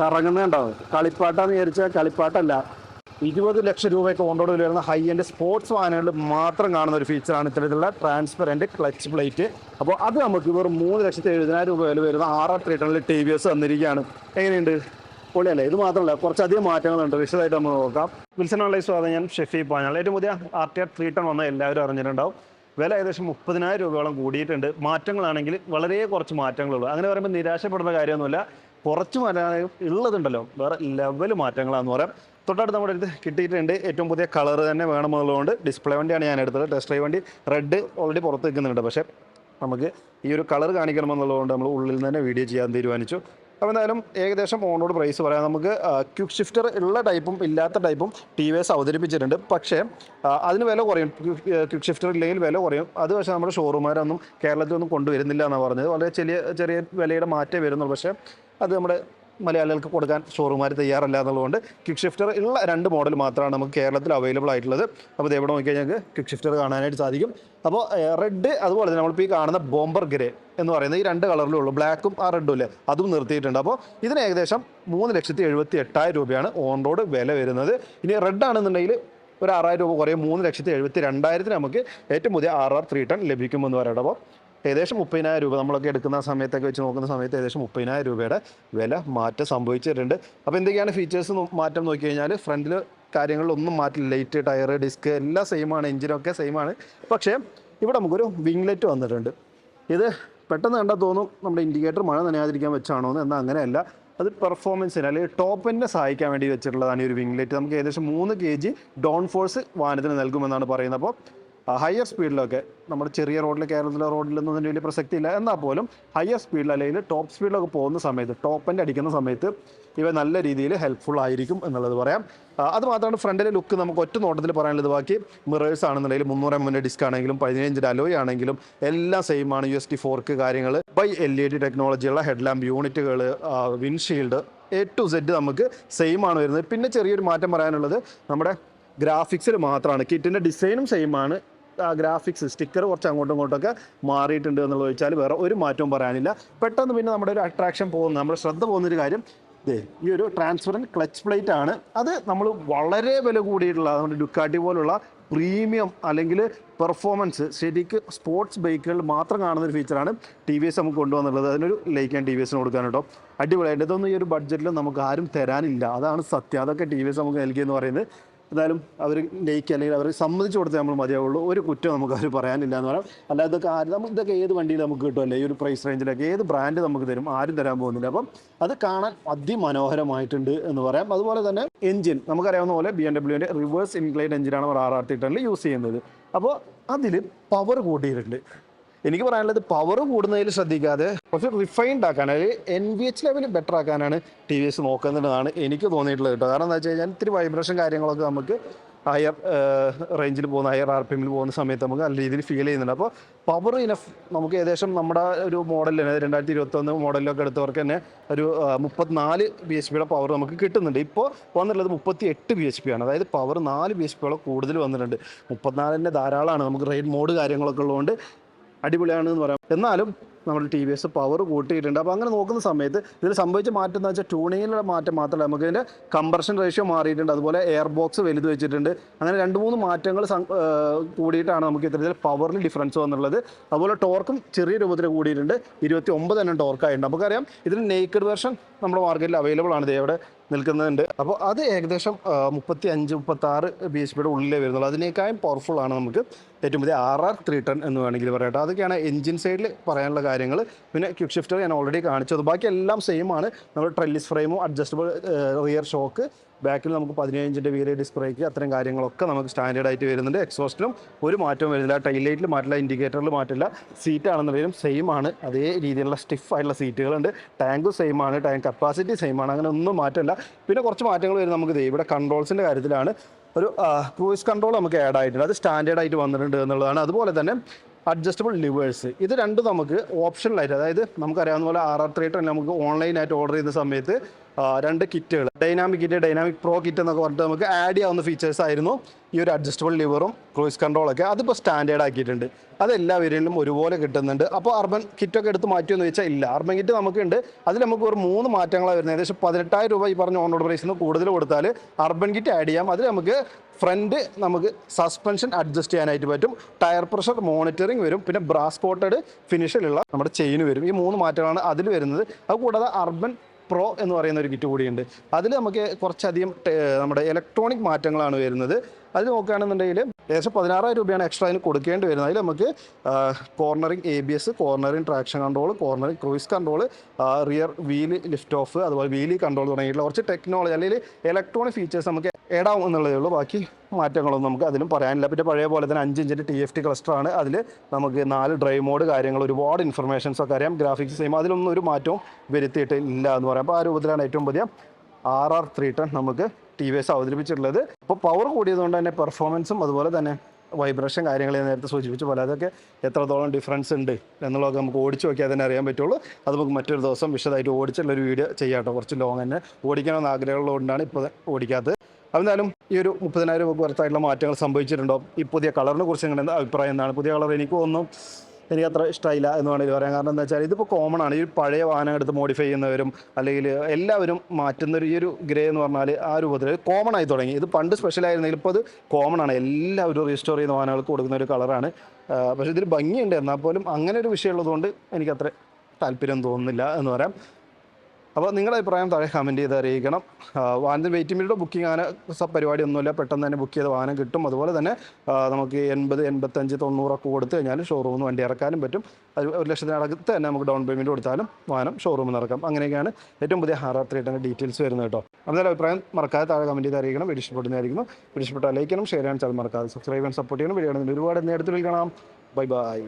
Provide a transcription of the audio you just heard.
ഇറങ്ങുന്നുണ്ടാവും കളിപ്പാട്ടാന്ന് വിചാരിച്ചാൽ കളിപ്പാട്ടല്ല. ഇരുപത് ലക്ഷം രൂപയൊക്കെ ഓണ്ടോട് വരുന്ന ഹൈ എൻഡ് സ്പോർട്സ് വാഹനങ്ങളിൽ മാത്രം കാണുന്ന ഒരു ഫീച്ചറാണ് ഇത്തരത്തിലുള്ള ട്രാൻസ്പെറന്റ് ക്ലച്ച് പ്ലേറ്റ് അപ്പോൾ അത് നമുക്ക് വെറും മൂന്ന് ലക്ഷത്തി എഴുപതിനായിരം രൂപ വില വരുന്ന R R T V S തന്നിരിക്കുകയാണ്. എങ്ങനെയുണ്ട്? പൊളിയല്ലേ? ഇത് മാത്രമല്ല കുറച്ചധികം മാറ്റങ്ങളുണ്ട്. വിശദമായിട്ട് നമുക്ക് നോക്കാം. വിൽസൺ ഓൺലൈൻ സ്വാഗതം. ഞാൻ ഷെഫി പാഞ്ഞാൾ ഏറ്റവും പുതിയ R T R three ten വന്ന എല്ലാവരും അറിഞ്ഞിട്ടുണ്ടാവും. വില ഏകദേശം മുപ്പതിനായിരം രൂപയോളം കൂടിയിട്ടുണ്ട്. മാറ്റങ്ങളാണെങ്കിൽ വളരെ കുറച്ച് മാറ്റങ്ങളുള്ളൂ. അങ്ങനെ പറയുമ്പോൾ നിരാശപ്പെടുന്ന കാര്യമൊന്നുമില്ല. കുറച്ച് മാറ്റം ഉള്ളതുണ്ടല്ലോ. വേറെ ലെവൽ മാറ്റങ്ങളാന്ന് പറയാം. തൊട്ടടുത്ത് നമ്മുടെ അടുത്ത് കിട്ടിയിട്ടുണ്ട്. ഏറ്റവും പുതിയ കളർ തന്നെ വേണമെന്നുള്ളതുകൊണ്ട് ഡിസ്പ്ലേ വണ്ടിയാണ് ഞാൻ എടുത്തത്. ടെസ്റ്റ് ഡ്രൈവ് വണ്ടി റെഡ് ഓൾറെഡി പുറത്ത് നിൽക്കുന്നുണ്ട്. പക്ഷേ നമുക്ക് ഈ ഒരു കളർ കാണിക്കണമെന്നുള്ളതുകൊണ്ട് നമ്മൾ ഉള്ളിൽ തന്നെ വീഡിയോ ചെയ്യാൻ തീരുമാനിച്ചു. അപ്പോൾ എന്തായാലും ഏകദേശം ഓണോട് പ്രൈസ് പറയാം. നമുക്ക് ക്യുക്ക് ഷിഫ്റ്റർ ഉള്ള ടൈപ്പും ഇല്ലാത്ത ടൈപ്പും ടി വി എസ് അവതരിപ്പിച്ചിട്ടുണ്ട്. പക്ഷേ അതിന് വില കുറയും. ക്യുക്ക് ഷിഫ്റ്റർ ഇല്ലെങ്കിൽ വില കുറയും. അത് പക്ഷേ നമ്മുടെ ഷോറൂമുകാരൊന്നും കേരളത്തിൽ ഒന്നും കൊണ്ടുവരുന്നില്ല എന്നാണ് പറഞ്ഞത്. വളരെ ചെറിയ ചെറിയ വിലയുടെ മാറ്റേ വരുന്നുള്ളൂ. പക്ഷേ അത് നമ്മുടെ മലയാളികൾക്ക് കൊടുക്കാൻ ഷോറൂമാർ തയ്യാറല്ല എന്നുള്ളതുകൊണ്ട് ക്വിക്ക് ഷിഫ്റ്റർ ഉള്ള രണ്ട് മോഡൽ മാത്രമാണ് നമുക്ക് കേരളത്തിൽ അവൈലബിൾ ആയിട്ടുള്ളത്. അപ്പോൾ ഇത് എവിടെ നോക്കിയാൽ ഞങ്ങൾക്ക് ക്വിക്ക് ഷിഫ്റ്റർ കാണാനായിട്ട് സാധിക്കും. അപ്പോൾ റെഡ് അതുപോലെ തന്നെ നമ്മളിപ്പോൾ ഈ കാണുന്ന ബോംബർ ഗ്രേ എന്ന് പറയുന്നത് ഈ രണ്ട് കളറിലേ ഉള്ളൂ ബ്ലാക്കും ആ റെഡും ഇല്ലേ? അതും നിർത്തിയിട്ടുണ്ട്. അപ്പോൾ ഇതിന് ഏകദേശം മൂന്ന് ലക്ഷത്തി എഴുപത്തി എട്ടായിരം രൂപയാണ് ഓൺ റോഡ് വില വരുന്നത്. ഇനി റെഡ് ആണെന്നുണ്ടെങ്കിൽ ഒരു ആറായിരം രൂപ കുറയും. മൂന്ന് ലക്ഷത്തി എഴുപത്തി രണ്ടായിരത്തിന് നമുക്ക് ഏറ്റവും പുതിയ ആർ ആർ ത്രീ ടൺ ലഭിക്കുമെന്ന് പറയട്ടെ അപ്പോൾ ഏകദേശം മുപ്പതിനായിരം രൂപ നമ്മളൊക്കെ എടുക്കുന്ന സമയത്തൊക്കെ വെച്ച് നോക്കുന്ന സമയത്ത് ഏകദേശം മുപ്പതിനായിരം രൂപയുടെ വില മാറ്റം സംഭവിച്ചിട്ടുണ്ട്. അപ്പോൾ എന്തൊക്കെയാണ് ഫീച്ചേഴ്സ് മാറ്റം നോക്കി കഴിഞ്ഞാൽ ഫ്രണ്ടിൽ കാര്യങ്ങളിലൊന്നും മാറ്റില്ല ലൈറ്റ് ടയർ ഡിസ്ക് എല്ലാം സെയിമാണ് എഞ്ചിനൊക്കെ സെയിമാണ് പക്ഷേ ഇവിടെ നമുക്കൊരു വിംഗ്ലെറ്റ് വന്നിട്ടുണ്ട്. ഇത് പെട്ടെന്ന് കണ്ടാൽ തോന്നും നമ്മുടെ ഇൻഡിക്കേറ്റർ മഴ നനയാതിരിക്കാൻ വെച്ചാണോ എന്ന്. എന്നാൽ അങ്ങനെയല്ല. അത് പെർഫോമൻസിന് അല്ലെങ്കിൽ ടോപ്പിനെ സഹായിക്കാൻ വേണ്ടി വെച്ചിട്ടുള്ളതാണ് ഈ ഒരു വിംഗ്ലെറ്റ് നമുക്ക് ഏകദേശം മൂന്ന് കെ ജി ഡോൺ ഫോഴ്സ് വാഹനത്തിന് നൽകുമെന്നാണ് പറയുന്നത്. അപ്പോൾ ഹയർ സ്പീഡിലൊക്കെ നമ്മുടെ ചെറിയ റോഡിൽ കേരളത്തിലെ റോഡിലൊന്നും അതിന് വലിയ പ്രസക്തി ഇല്ല എന്നാൽ പോലും ഹയർ സ്പീഡിൽ അല്ലെങ്കിൽ ടോപ്പ് സ്പീഡിലൊക്കെ പോകുന്ന സമയത്ത് ടോപ്പ് എന്റെ അടിക്കുന്ന സമയത്ത് ഇവ നല്ല രീതിയിൽ ഹെൽപ്ഫുൾ ആയിരിക്കും എന്നുള്ളത് പറയാം. അത് മാത്രമാണ് ഫ്രണ്ടിലെ ലുക്ക് നമുക്ക് ഒറ്റ നോട്ടത്തിൽ പറയാനുള്ളത്. ബാക്കി മിറേഴ്സ് ആണെന്നുണ്ടെങ്കിൽ മുന്നൂറ് എം എന്റെ ഡിസ്ക് ആണെങ്കിലും പതിനഞ്ചിന്റെ അലോയ് ആണെങ്കിലും എല്ലാം സെയിം ആണ്. യു എസ് ടി ഫോർക്ക് കാര്യങ്ങൾ ബൈ എൽ ഇ ഡി ടെക്നോളജിയുള്ള ഹെഡ്ലാമ്പ് യൂണിറ്റുകൾ വിൻഷീൽഡ് എ ടു സെഡ് നമുക്ക് സെയിം ആണ് വരുന്നത്. പിന്നെ ചെറിയൊരു മാറ്റം പറയാനുള്ളത് നമ്മുടെ ഗ്രാഫിക്സിൽ മാത്രമാണ്. കിറ്റിന്റെ ഡിസൈനും സെയിം ആണ്. ഗ്രാഫിക്സ് സ്റ്റിക്കർ കുറച്ച് അങ്ങോട്ടും ഇങ്ങോട്ടൊക്കെ മാറിയിട്ടുണ്ട് എന്നുള്ളത് വെച്ചാൽ വേറെ ഒരു മാറ്റവും പറയാനില്ല. പെട്ടെന്ന് പിന്നെ നമ്മുടെ ഒരു അട്രാക്ഷൻ പോകുന്ന നമ്മുടെ ശ്രദ്ധ പോകുന്നൊരു കാര്യം ഈ ഒരു ട്രാൻസ്പെറന്റ് ക്ലച്ച് പ്ലേറ്റ് ആണ്. അത് നമ്മൾ വളരെ വില കൂടിയിട്ടുള്ള നമ്മുടെ ഡുക്കാട്ടി പോലുള്ള പ്രീമിയം അല്ലെങ്കിൽ പെർഫോമൻസ് ശരിക്ക് സ്പോർട്സ് ബൈക്കുകളിൽ മാത്രം കാണുന്ന ഒരു ഫീച്ചറാണ് ടി വി എസ് നമുക്ക് കൊണ്ടുവന്നുള്ളത് അതിനൊരു ലൈക്ക് ആൻഡ് ടി വി എസിന് കൊടുക്കാൻ കേട്ടോ. അടിപൊളിയായിട്ട്. ഇതൊന്നും ഈ ഒരു ബഡ്ജറ്റിൽ നമുക്ക് ആരും തരാനില്ല. അതാണ് സത്യം. അതൊക്കെ ടി വി എസ് നമുക്ക് നൽകിയെന്ന് പറയുന്നത്. എന്തായാലും അവർ ലയിക്കുക അല്ലെങ്കിൽ അവർ സമ്മതിച്ചു കൊടുത്തേ നമ്മൾ മതിയാവുള്ളൂ. ഒരു കുറ്റം നമുക്ക് അവർ പറയാനില്ല എന്ന് പറയാം. അല്ലാതെ ഇതൊക്കെ ആര് നമുക്ക് ഇതൊക്കെ ഏത് വണ്ടിയിൽ നമുക്ക് കിട്ടുമല്ലേ ഈ ഒരു പ്രൈസ് റേഞ്ചിലൊക്കെ ഏത് ബ്രാൻഡ് നമുക്ക് തരും? ആരും തരാൻ പോകുന്നില്ല. അപ്പം അത് കാണാൻ അതിമനോഹരമായിട്ടുണ്ട് എന്ന് പറയാം. അതുപോലെ തന്നെ എഞ്ചിൻ നമുക്കറിയാവുന്ന പോലെ ബി എം ഡബ്ല്യുവിന്റെ റിവേഴ്സ് ഇൻക്ലൈഡ് എഞ്ചിനാണ് അവർ ആർ ആർ ടി യൂസ് ചെയ്യുന്നത്. അപ്പോൾ അതിൽ പവർ കൂട്ടിയിട്ടുണ്ട്. എനിക്ക് പറയാനുള്ളത് പവർ കൂടുന്നതിൽ ശ്രദ്ധിക്കാതെ കുറച്ച് റിഫൈൻഡ് ആക്കാൻ അതായത് N V H level better ആക്കാനാണ് T V S നോക്കുന്നതാണ് എനിക്ക് തോന്നിയിട്ടുള്ളത് കേട്ടോ. കാരണം എന്താ വെച്ച് കഴിഞ്ഞാൽ ഇത്തിരി വൈബ്രേഷൻ കാര്യങ്ങളൊക്കെ നമുക്ക് ഹയർ റേഞ്ചിൽ പോകുന്ന ഹയർ ആർ പി എമ്മിൽ പോകുന്ന സമയത്ത് നമുക്ക് നല്ല രീതിയിൽ ഫീൽ ചെയ്യുന്നുണ്ട്. അപ്പോൾ പവർ ഇനഫ് നമുക്ക് ഏകദേശം നമ്മുടെ ഒരു മോഡലിന് രണ്ടായിരത്തി ഇരുപത്തൊന്ന് മോഡലിലൊക്കെ എടുത്തവർക്ക് തന്നെ ഒരു മുപ്പത്തിനാല് ബി എച്ച് പിയുടെ പവർ നമുക്ക് കിട്ടുന്നുണ്ട്. ഇപ്പോൾ വന്നിട്ടുള്ളത് മുപ്പത്തി എട്ട് ബി എച്ച് പി ആണ്. അതായത് പവർ നാല് ബി എച്ച് പിയോളം കൂടുതൽ വന്നിട്ടുണ്ട്. മുപ്പത്തിനാലിന്റെ ധാരാളമാണ് നമുക്ക് റെയിൻ മോഡ് കാര്യങ്ങളൊക്കെ ഉള്ളതുകൊണ്ട് അടിപൊളിയാണ് എന്ന് പറയാം. എന്നാലും നമ്മൾ ടി വി എസ് പവർ കൂട്ടിയിട്ടുണ്ട്. അപ്പോൾ അങ്ങനെ നോക്കുന്ന സമയത്ത് ഇതിൽ സംഭവിച്ച മാറ്റം എന്ന് വെച്ചാൽ ട്യൂണിങ്ങിലുള്ള മാറ്റം മാത്രമല്ല. നമുക്ക് ഇതിന്റെ കമ്പർഷൻ റേഷ്യോ മാറിയിട്ടുണ്ട്. അതുപോലെ എയർ ബോക്സ് വലുത് വെച്ചിട്ടുണ്ട്. അങ്ങനെ രണ്ട് മൂന്ന് മാറ്റങ്ങൾ കൂടിയിട്ടാണ് നമുക്ക് ഇത്തരത്തിൽ പവറിൽ ഡിഫറൻസ് വന്നുള്ളത് അതുപോലെ ടോർക്കും ചെറിയ രൂപത്തിൽ കൂടിയിട്ടുണ്ട്. ഇരുപത്തി ഒമ്പത് എണ്ണം ടോർക്കായിട്ടുണ്ട് നമുക്കറിയാം ഇതിന് നെയ്ക്കഡ് വെർഷൻ നമ്മുടെ മാർക്കറ്റിൽ അവൈലബിൾ ആണ്. ഇത് ഇവിടെ നിൽക്കുന്നുണ്ട്. അപ്പോൾ അത് ഏകദേശം മുപ്പത്തി അഞ്ച് മുപ്പത്തി ആറ് ബി എച്ച് പിയുടെ ഉള്ളിലേ വരുന്നുള്ളൂ. അതിനേക്കാളും പവർഫുൾ ആണ് നമുക്ക് ഏറ്റവും പുതിയ ആർ ആർ ത്രീ ടെൻ എന്ന് വേണമെങ്കിൽ പറയട്ടെ അതൊക്കെയാണ് എഞ്ചിൻ സൈഡിൽ പറയാനുള്ള കാര്യങ്ങൾ പിന്നെ ക്വിക്ക് ഷിഫ്റ്റർ ഞാൻ ഓൾറെഡി കാണിച്ചത് ബാക്കി എല്ലാം സെയിം ആണ്. നമ്മൾ ട്രെല്ലിസ് ഫ്രെയിമും അഡ്ജസ്റ്റബിൾ റിയർ ഷോക്ക് ബാക്കിൽ നമുക്ക് പതിനഞ്ചിന്റെ വീൽ ഡിസ്ക് ബ്രേക്ക് അത്തരം കാര്യങ്ങളൊക്കെ നമുക്ക് സ്റ്റാൻഡേർഡ് ആയിട്ട് വരുന്നുണ്ട്. എക്സോസ്റ്റിലും ഒരു മാറ്റവും വരുന്നില്ല. ടൈൽ ലൈറ്റിൽ മാറ്റില്ല ഇൻഡിക്കേറ്ററിൽ മാറ്റില്ല. സീറ്റ് ആണെന്നുണ്ടെങ്കിലും സെയിം ആണ്. അതേ രീതിയിലുള്ള സ്റ്റിഫ് ആയിട്ടുള്ള സീറ്റുകളുണ്ട് ടാങ്കും സെയിം ആണ്. ടാങ്ക് കപ്പാസിറ്റി സെയിം ആണ്. അങ്ങനെ ഒന്നും മാറ്റമില്ല. പിന്നെ കുറച്ച് മാറ്റങ്ങൾ വരും നമുക്ക് ഇവിടെ കൺട്രോൾസിന്റെ കാര്യത്തിലാണ്. ഒരു ക്രൂയിസ് കൺട്രോൾ നമുക്ക് ആഡ് ആയിട്ടുണ്ട്. അത് സ്റ്റാൻഡേർഡ് ആയിട്ട് വന്നിട്ടുണ്ട് എന്നുള്ളതാണ്. അതുപോലെ തന്നെ അഡ്ജസ്റ്റബിൾ ലിവേഴ്സ് ഇത് രണ്ടും നമുക്ക് ഓപ്ഷനിലായിട്ട് അതായത് നമുക്കറിയാവുന്ന പോലെ ആർ ആർ ത്രീ ടെൻ നമുക്ക് ഓൺലൈനായിട്ട് ഓർഡർ ചെയ്യുന്ന സമയത്ത് രണ്ട് കിറ്റുകൾ dynamic kit dynamic pro kit എന്നൊക്കെ പറഞ്ഞിട്ട് നമുക്ക് ആഡ് ചെയ്യാവുന്ന ഫീച്ചേഴ്സ് ആയിരുന്നു. ഈ ഒരു അഡ്ജസ്റ്റബിൾ ലിവറും ക്രൂയിസ് കൺട്രോളൊക്കെ അതിപ്പോൾ സ്റ്റാൻഡേർഡ് ആക്കിയിട്ടുണ്ട്. അതെല്ലാ വേരിയന്റിലും ഒരുപോലെ കിട്ടുന്നുണ്ട്. അപ്പോൾ അർബൻ കിറ്റൊക്കെ എടുത്ത് മാറ്റിയെന്ന് വെച്ചാൽ ഇല്ല. അർബൻ കിറ്റ് നമുക്കുണ്ട്. അതിൽ നമുക്ക് ഒരു മൂന്ന് മാറ്റങ്ങളാണ് വരുന്നത്. ഏകദേശം പതിനെട്ടായിരം രൂപ ഈ പറഞ്ഞ ഓൺറോഡ് പ്രൈസിൽ നിന്ന് കൂടുതൽ കൊടുത്താൽ അർബൻ കിറ്റ് ആഡ് ചെയ്യാം. അതിൽ നമുക്ക് ഫ്രണ്ട് നമുക്ക് സസ്പെൻഷൻ അഡ്ജസ്റ്റ് ചെയ്യാനായിട്ട് പറ്റും. ടയർ പ്രഷർ മോണിറ്ററിംഗ് വരും. പിന്നെ ബ്രാസ് കോട്ടഡ് ഫിനിഷിലുള്ള നമ്മുടെ ചെയിൻ വരും. ഈ മൂന്ന് മാറ്റങ്ങളാണ് അതിൽ വരുന്നത്. അത് കൂടാതെ അർബൻ പ്രോ എന്ന് പറയുന്ന ഒരു കിറ്റ് കൂടിയുണ്ട്. അതിൽ നമുക്ക് കുറച്ചധികം നമ്മുടെ ഇലക്ട്രോണിക് മാറ്റങ്ങളാണ് വരുന്നത്. അത് നോക്കുകയാണെന്നുണ്ടെങ്കിൽ ഏകദേശം പതിനാറായിരം രൂപയാണ് എക്സ്ട്രാ അതിന് കൊടുക്കേണ്ടി വരുന്നത്. അതിൽ നമുക്ക് cornering A B S cornering traction control cornering cruise control rear wheel lift off അതുപോലെ വീലി കൺട്രോൾ തുടങ്ങിയിട്ടുള്ള കുറച്ച് ടെക്നോളജി അല്ലെങ്കിൽ ഇലക്ട്രോണിക് ഫീച്ചേഴ്സ് നമുക്ക് ഇടാവും എന്നുള്ളതേ ഉള്ളൂ. ബാക്കി മാറ്റങ്ങളൊന്നും നമുക്ക് അതിലും പറയാനില്ല. പിന്നെ പഴയ പോലെ തന്നെ അഞ്ച് ഇഞ്ചിന്റെ ടി എഫ് ടി ക്ലസ്റ്ററാണ് അതിൽ നമുക്ക് നാല് ഡ്രൈവ് മോഡ് കാര്യങ്ങൾ ഒരുപാട് ഇൻഫർമേഷൻസ് ഒക്കെ അറിയാം. ഗ്രാഫിക്സ് സെയിം അതിലൊന്നും ഒരു മാറ്റവും വരുത്തിയിട്ട് ഇല്ല എന്ന് പറയാം. അപ്പോൾ ആ രൂപത്തിലാണ് ഏറ്റവും പുതിയ ആർ ആർ ത്രീ ടെൻ നമുക്ക് ടി വി എസ് അവതരിപ്പിച്ചിട്ടുള്ളത്. അപ്പോൾ പവർ കൂടിയതുകൊണ്ട് തന്നെ പെർഫോമൻസും അതുപോലെ തന്നെ വൈബ്രേഷൻ കാര്യങ്ങൾ നേരത്തെ സൂചിപ്പിച്ച പോലെ അതൊക്കെ എത്രത്തോളം ഡിഫറൻസ് ഉണ്ട് എന്നുള്ളതൊക്കെ നമുക്ക് ഓടിച്ച് നോക്കിയാൽ തന്നെ അറിയാൻ പറ്റുള്ളൂ. അത് നമുക്ക് മറ്റൊരു ദിവസം വിശദമായിട്ട് ഓടിച്ചുള്ളൊരു വീഡിയോ ചെയ്യാം കേട്ടോ. കുറച്ച് ലോങ് തന്നെ. ഓടിക്കണമെന്ന് ആഗ്രഹമുള്ളതുകൊണ്ടാണ് ഇപ്പോൾ ഓടിക്കാത്തത്. എന്നാലും ഈ ഒരു മുപ്പതിനായിരം രൂപ പുറത്തായിട്ടുള്ള മാറ്റങ്ങൾ സംഭവിച്ചിട്ടുണ്ടോ? ഈ പുതിയ കളറിനെ കുറിച്ച് നിങ്ങളുടെ അഭിപ്രായം എന്താണ്? പുതിയ കളർ എനിക്ക് ഒന്നും എനിക്ക് അത്ര ഇഷ്ടമായില്ല എന്ന് വേണമെങ്കിൽ പറയാം. കാരണം എന്താ വെച്ചാൽ ഇതിപ്പോൾ കോമൺ ആണ്. ഈ പഴയ വാഹനം എടുത്ത് മോഡിഫൈ ചെയ്യുന്നവരും അല്ലെങ്കിൽ എല്ലാവരും മാറ്റുന്നൊരു ഈ ഒരു ഗ്രേ എന്ന് പറഞ്ഞാൽ ആ രൂപത്തിൽ കോമൺ ആയി തുടങ്ങി. ഇത് പണ്ട് സ്പെഷ്യൽ ആയിരുന്നെങ്കിൽ ഇപ്പോൾ അത് കോമൺ ആണ്. എല്ലാവരും റീസ്റ്റോർ ചെയ്യുന്ന വാഹനങ്ങൾക്ക് കൊടുക്കുന്ന ഒരു കളറാണ് പക്ഷേ ഇതിൽ ഭംഗിയുണ്ട്. എന്നാൽ പോലും അങ്ങനെ ഒരു വിഷയമുള്ളതുകൊണ്ട് എനിക്കത്ര താല്പര്യം തോന്നുന്നില്ല എന്ന് പറയാം. അപ്പോൾ നിങ്ങളുടെ അഭിപ്രായം താഴെ കമന്റ് ചെയ്ത് അറിയിക്കണം. വാഹനത്തിന് വെയിറ്റിംഗ് പീരീഡ് ബുക്കിംഗ് അങ്ങനെ പരിപാടി ഒന്നുമില്ല പെട്ടെന്ന് തന്നെ ബുക്ക് ചെയ്ത വാഹനം കിട്ടും. അതുപോലെ തന്നെ നമുക്ക് എൺപത് എൺപത്തഞ്ച് തൊണ്ണൂറൊക്കെ കൊടുത്ത് കഴിഞ്ഞാൽ ഷോറൂമിൽ നിന്ന് വണ്ടി ഇറക്കാനും പറ്റും. അത് ഒരു ലക്ഷത്തിനടുത്ത് തന്നെ നമുക്ക് ഡൗൺ പേയ്മെന്റ് കൊടുത്താലും വാഹനം ഷോറൂമിൽ നിന്ന് ഇറക്കാം. അങ്ങനെയൊക്കെയാണ് ഏറ്റവും പുതിയ ഹാറാത്രേറ്റിന്റെ ഡീറ്റെയിൽസ് വരുന്നത് കേട്ടോ. എന്തായാലും അഭിപ്രായം മറക്കാതെ താഴെ കമന്റ് ചെയ്ത് അറിയിക്കണം. ഇഷ്ടപ്പെടുന്നതായിരിക്കുന്നു വീഡിയോ ഇഷ്ടപ്പെട്ടാൽ ലൈക്ക് ചെയ്യണം ഷെയർ ചെയ്യാൻ ചാൽ മറക്കാതെ സബ്സ്ക്രൈബ് ചെയ്യാൻ സപ്പോർട്ട് ചെയ്യണം. വീഡിയോ ഒരുപാട് നേരത്തിൽ കാണാം ബൈ ബൈ